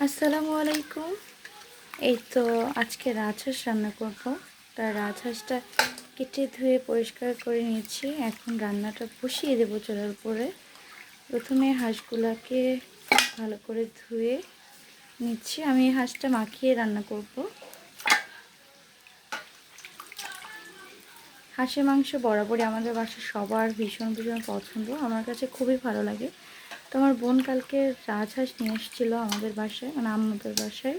আসসালামু আলাইকুম। এই তো আজকে রাজহাঁস রান্না করব। তার রাজহাঁসটা কেটে ধুয়ে পরিষ্কার করে নিয়েছি। এখন রান্নাটা বসিয়ে দেবো চুলার উপরে। প্রথমে হাঁসগুলাকে ভালো করে ধুয়ে নিচ্ছি। আমি হাঁসটা মাখিয়ে রান্না করব। হাঁসের মাংস বরাবরই আমাদের বাসায় সবার ভীষণ ভীষণ পছন্দ। আমার কাছে খুবই ভালো লাগে। তো আমার বোন কালকে রাজহাঁস নিয়ে এসেছিল আমাদের বাসায় মানে আমাদের বাসায়।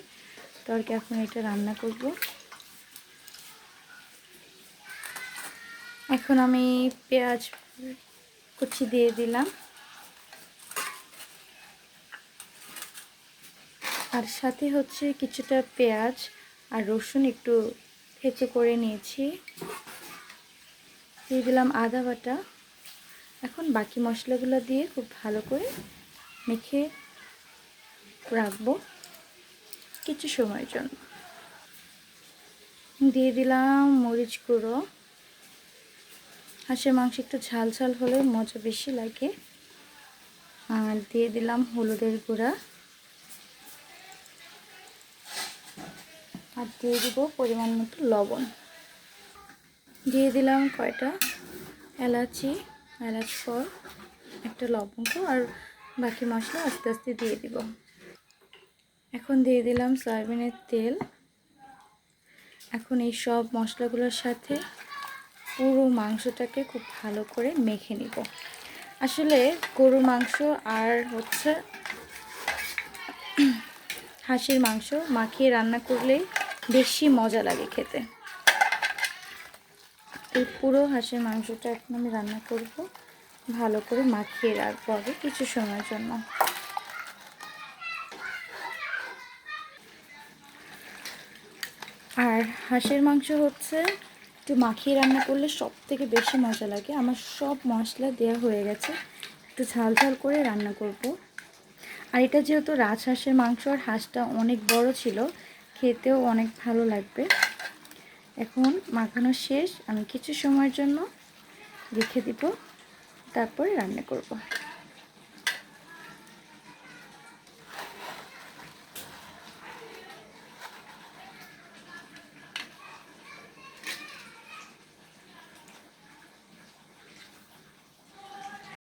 তো আর কি এখন এটা রান্না করব। এখন আমি পেঁয়াজ কুচি দিয়ে দিলাম। আর সাথে হচ্ছে কিছুটা পেঁয়াজ আর রসুন একটু থেঁচে করে নিয়েছি। দিয়ে দিলাম আদা বাটা। এখন বাকি মশলাগুলো দিয়ে খুব ভালো করে মেখে রাখব কিছু সময়ের জন্য। দিয়ে দিলাম মরিচ গুঁড়ো। হাঁসের মাংস একটু ঝাল ঝাল হলে মজা বেশি লাগে। আর দিয়ে দিলাম হলুদের গুঁড়া। আর দিয়ে দিব পরিমাণ মতো লবণ। দিয়ে দিলাম কয়টা এলাচি। এলাচ ফল একটা লবঙ্গ আর বাকি মশলা আস্তে আস্তে দিয়ে দিব। এখন দিয়ে দিলাম সয়াবিনের তেল। এখন এই সব মশলাগুলোর সাথে পুরো মাংসটাকে খুব ভালো করে মেখে নিব। আসলে গরুর মাংস আর হচ্ছে হাঁসের মাংস মাখিয়ে রান্না করলেই বেশি মজা লাগে খেতে। এই পুরো হাঁসের মাংসটা এখন আমি রান্না করব। ভালো করে মাখিয়ে রাখব আগে কিছু সময়ের জন্য। আর হাঁসের মাংস হচ্ছে, একটু মাখিয়ে রান্না করলে সব থেকে বেশি মজা লাগে। আমার সব মশলা দেওয়া হয়ে গেছে, একটু ঝাল ঝাল করে রান্না করব। আর এটা যেহেতু রাজহাঁসের মাংস, আর হাঁসটা অনেক বড় ছিল, খেতেও অনেক ভালো লাগবে। এখন মাখানো শেষ। আমি কিছু সময়ের জন্য রেখে দিব। তারপরে রান্না করব।